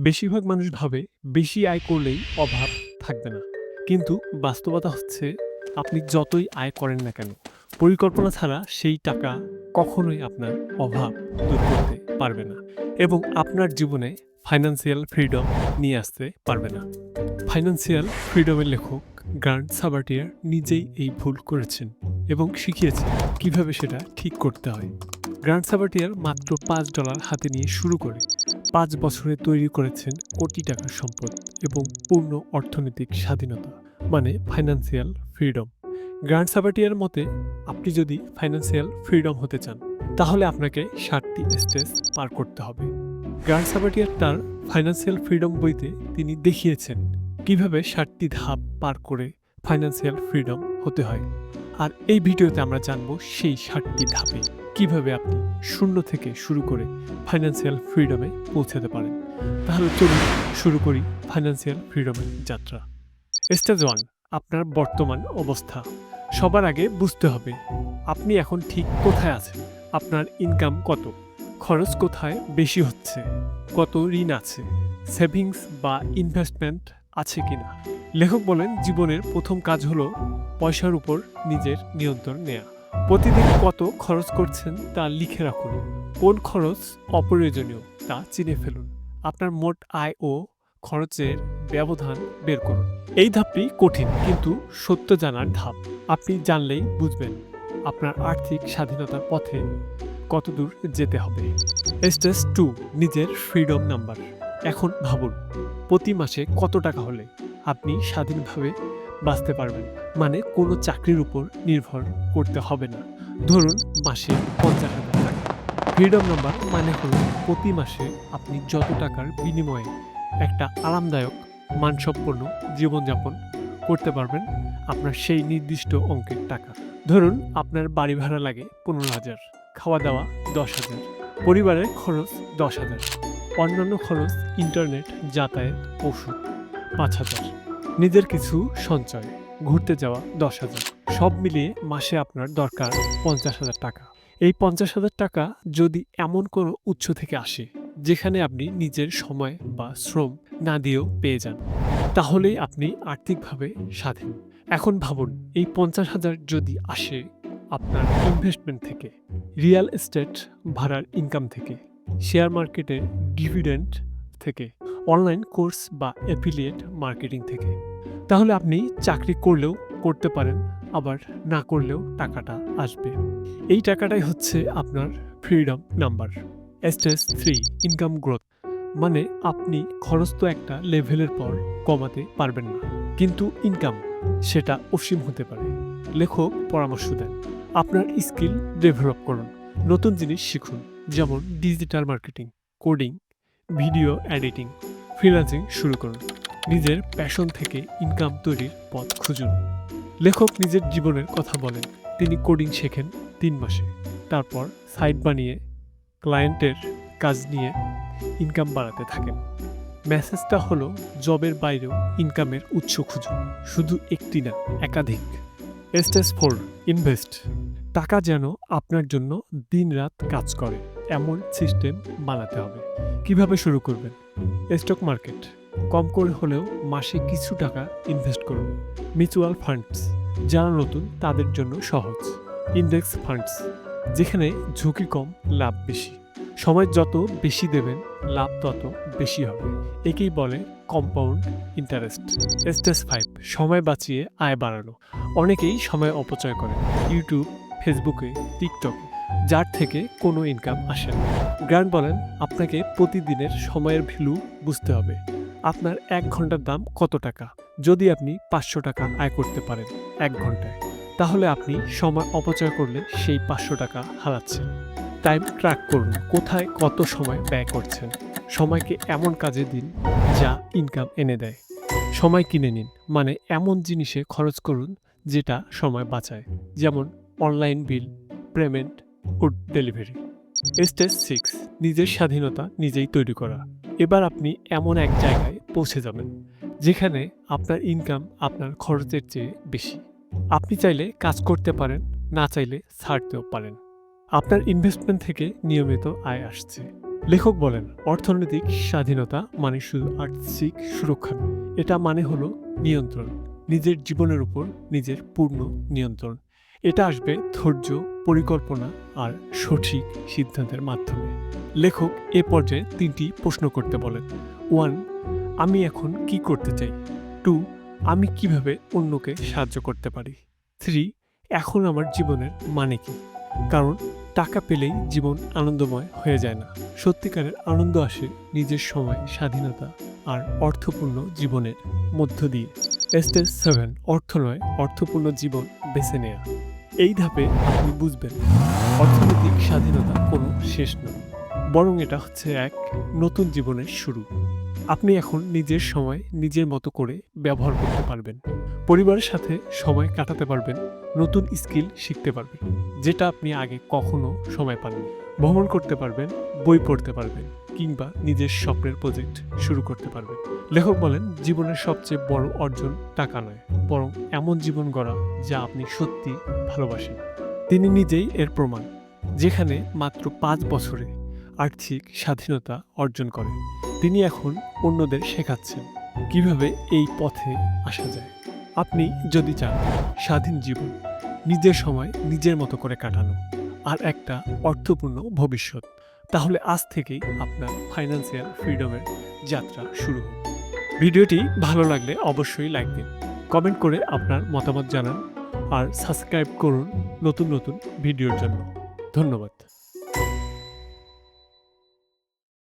বেশিরভাগ মানুষ ভাবে, বেশি আয় করলেই অভাব থাকবে না। কিন্তু বাস্তবতা হচ্ছে, আপনি যতই আয় করেন না কেন, পরিকল্পনা ছাড়া সেই টাকা কখনোই আপনার অভাব দূর করতে পারবে না এবং আপনার জীবনে ফাইন্যান্সিয়াল ফ্রিডম নিয়ে আসতে পারবে না। ফাইন্যান্সিয়াল ফ্রিডমের লেখক গ্রান্ট সাবার্টিয়ার নিজেই এই ভুল করেছেন এবং শিখিয়েছেন কীভাবে সেটা ঠিক করতে হয়। গ্রান্ট সাবার্টিয়ার মাত্র পাঁচ ডলার হাতে নিয়ে শুরু করে পাঁচ বছরে তৈরি করেছেন কোটি টাকার সম্পদ এবং পূর্ণ অর্থনৈতিক স্বাধীনতা মানে ফাইন্যান্সিয়াল ফ্রিডম গ্রান্ট সাবার্টিয়ার মতে, আপনি যদি ফাইন্যান্সিয়াল ফ্রিডম হতে চান, তাহলে আপনাকে ষাটটি স্টেজ পার করতে হবে। গ্রান্ট সাবার্টিয়ার তার ফাইন্যান্সিয়াল ফ্রিডম বইতে তিনি দেখিয়েছেন কীভাবে ষাটটি ধাপ পার করে ফাইন্যান্সিয়াল ফ্রিডম হতে হয়। আর এই ভিডিওতে আমরা জানব সেই ষাটটি ধাপে কীভাবে আপনি শূন্য থেকে শুরু করে ফাইন্যান্সিয়াল ফ্রিডমে পৌঁছাতে পারেন। তাহলে চলুন শুরু করি ফাইন্যান্সিয়াল ফ্রিডমের যাত্রা। স্টেজ ওয়ান আপনার বর্তমান অবস্থা। সবার আগে বুঝতে হবে, আপনি এখন ঠিক কোথায় আছেন? আপনার ইনকাম কত? খরচ কোথায় বেশি হচ্ছে? কত ঋণ আছে? সেভিংস বা ইনভেস্টমেন্ট আছে কিনা? লেখক বলেন, জীবনের প্রথম কাজ হলো পয়সার উপর নিজের নিয়ন্ত্রণ নেওয়া প্রতিদিন কত খরচ করছেন তা লিখে রাখুন। কোন খরচ অপ্রয়োজনীয় তা চিনে ফেলুন। আপনার মোট আয় ও খরচের ব্যবধান বের করুন। এই ধাপটি কঠিন, কিন্তু সত্য জানার ধাপ। আপনি জানলেই বুঝবেন আপনার আর্থিক স্বাধীনতার পথে কতদূর যেতে হবে। স্টেজ টু, নিজের ফ্রিডম নাম্বার। এখন ভাবুন, প্রতি মাসে কত টাকা হলে আপনি স্বাধীনভাবে বাঁচতে পারবেন? মানে কোনো চাকরির উপর নির্ভর করতে হবে না। ধরুন মাসে পঞ্চাশ হাজার টাকা। ফ্রিডম নাম্বার মানে হল প্রতি মাসে আপনি যত টাকার বিনিময়ে একটা আরামদায়ক, মানসম্পন্ন জীবনযাপন করতে পারবেন আপনার সেই নির্দিষ্ট অঙ্কের টাকা। ধরুন আপনার বাড়ি ভাড়া লাগে পনেরো হাজার, খাওয়া দাওয়া দশ হাজার, পরিবারের খরচ দশ হাজার। অন্যান্য খরচ ইন্টারনেট যাতায়াত, ওষুধ, পাঁচ হাজার। নিজের কিছু সঞ্চয়, ঘুরতে যাওয়া দশ হাজার। সব মিলিয়ে মাসে আপনার দরকার পঞ্চাশ হাজার টাকা। এই পঞ্চাশ হাজার টাকা যদি এমন কোনো উৎস থেকে আসে, যেখানে আপনি নিজের সময় বা শ্রম না দিয়েও পেয়ে যান, তাহলেই আপনি আর্থিকভাবে স্বাধীন। এখন ভাবুন, এই পঞ্চাশ হাজার যদি আসে আপনার ইনভেস্টমেন্ট থেকে রিয়েল এস্টেট ভাড়ার ইনকাম থেকে শেয়ার মার্কেটের ডিভিডেন্ড থেকে, অনলাইন কোর্স বা অ্যাফিলিয়েট মার্কেটিং থেকে। তাহলে আপনি চাকরি করলেও করতে পারেন, আবার না করলেও টাকাটা আসবে। এই টাকাটাই হচ্ছে আপনার freedom number. Stage three income growth. মানে আপনি খরচ তো একটা লেভেলের পর কমাতে পারবেন না। কিন্তু ইনকাম, সেটা অসীম হতে পারে। লেখক পরামর্শ দেন। আপনার স্কিল ডেভেলপ করুন। নতুন জিনিস শিখুন। যেমন digital marketing coding video editing freelancing শুরু করুন। নিজের প্যাশন থেকে ইনকাম তৈরির পথ খুঁজুন। লেখক নিজের জীবনের কথা বলেন। তিনি কোডিং শেখেন তিন মাসে। তারপর সাইট বানিয়ে ক্লায়েন্টের কাজ নিয়ে ইনকাম বাড়াতে থাকেন। মেসেজটা হলো, জবের বাইরেও ইনকামের উৎস খুঁজুন। শুধু একটি না, একাধিক। স্টেজ ফোর ইনভেস্ট টাকা যেন আপনার জন্য দিনরাত কাজ করে। এমন সিস্টেম বানাতে হবে। কীভাবে শুরু করবেন? Stock market. কম করে হলেও মাসে কিছু টাকা ইনভেস্ট করুন। Mutual funds. যারা নতুন, তাদের জন্য সহজ। Index funds. যেখানে ঝুঁকি কম, লাভ বেশি। সময় যত বেশি দেবেন, লাভ তত বেশি হবে। একেই বলে কম্পাউন্ড ইন্টারেস্ট। Stage five. সময় বাঁচিয়ে আয় বাড়ানো। অনেকেই সময় অপচয় করে। ইউটিউব ফেসবুকে, টিকটকে, যার থেকে কোনো ইনকাম আসে না। গ্র্যান্ড বলেন, আপনাকে প্রতিদিনের সময়ের ভ্যালু বুঝতে হবে। আপনার এক ঘণ্টার দাম কত টাকা? যদি আপনি পাঁচশো টাকা আয় করতে পারেন এক ঘন্টায়, তাহলে আপনি সময় অপচয় করলে সেই পাঁচশো টাকা হারাচ্ছেন। টাইম ট্র্যাক করুন, কোথায় কত সময় ব্যয় করছেন। সময়কে এমন কাজে দিন যা ইনকাম এনে দেয়। সময় কিনে নিন মানে এমন জিনিসে খরচ করুন যেটা সময় বাঁচায়। যেমন online bill, payment food delivery. Stage six, নিজের স্বাধীনতা নিজেই তৈরি করা। এবার আপনি এমন এক জায়গায় পৌঁছে যাবেন, যেখানে আপনার ইনকাম আপনার খরচের চেয়ে বেশি। আপনি চাইলে কাজ করতে পারেন, না চাইলে ছাড়তেও পারেন। আপনার ইনভেস্টমেন্ট থেকে নিয়মিত আয় আসছে। লেখক বলেন, অর্থনৈতিক স্বাধীনতা মানে শুধু আর্থিক সুরক্ষা এটা মানে হলো নিয়ন্ত্রণ, নিজের জীবনের উপর নিজের পূর্ণ নিয়ন্ত্রণ। এটা আসবে ধৈর্য, পরিকল্পনা আর সঠিক সিদ্ধান্তের মাধ্যমে। লেখক এ পর্যায়ে তিনটি প্রশ্ন করতে বলেন। ওয়ান, আমি এখন কি করতে চাই? টু, আমি কীভাবে অন্যকে সাহায্য করতে পারি? থ্রি, এখন আমার জীবনের মানে কি? কারণ টাকা পেলেই জীবন আনন্দময় হয়ে যায় না। সত্যিকারের আনন্দ আসে নিজের সময়, স্বাধীনতা আর অর্থপূর্ণ জীবনের মধ্য দিয়ে। স্টেজ সেভেন, অর্থ নয়, অর্থপূর্ণ জীবন বেছে নেয়া। এই ধাপে আপনি বুঝবেন, অর্থনৈতিক স্বাধীনতা কোনো শেষ নয়, বরং এটা হচ্ছে এক নতুন জীবনের শুরু। আপনি এখন নিজের সময় নিজের মতো করে ব্যবহার করতে পারবেন। পরিবারের সাথে সময় কাটাতে পারবেন, নতুন স্কিল শিখতে পারবেন, যেটা আপনি আগে কখনো সময় পাননি। ভ্রমণ করতে পারবেন, বই পড়তে পারবেন কিংবা নিজের স্বপ্নের প্রজেক্ট শুরু করতে পারবেন লেখক বলেন, জীবনের সবচেয়ে বড় অর্জন টাকা নয়, বরং এমন জীবন গড়া যা আপনি সত্যি ভালোবাসেন। তিনি নিজেই এর প্রমাণ, যেখানে মাত্র পাঁচ বছরে আর্থিক স্বাধীনতা অর্জন করেন। তিনি এখন অন্যদের শেখাচ্ছেন কীভাবে এই পথে আসা যায়। আপনি যদি চান স্বাধীন জীবন, নিজের সময় নিজের মতো করে কাটানো, আর একটা অর্থপূর্ণ ভবিষ্যৎ তাহলে আজ থেকেই আপনার ফাইন্যান্সিয়াল ফ্রিডমের যাত্রা শুরু হোক। ভিডিওটি ভালো লাগলে অবশ্যই লাইক দিন কমেন্ট করে আপনার মতামত জানান আর সাবস্ক্রাইব করুন নতুন নতুন ভিডিওর জন্য। ধন্যবাদ।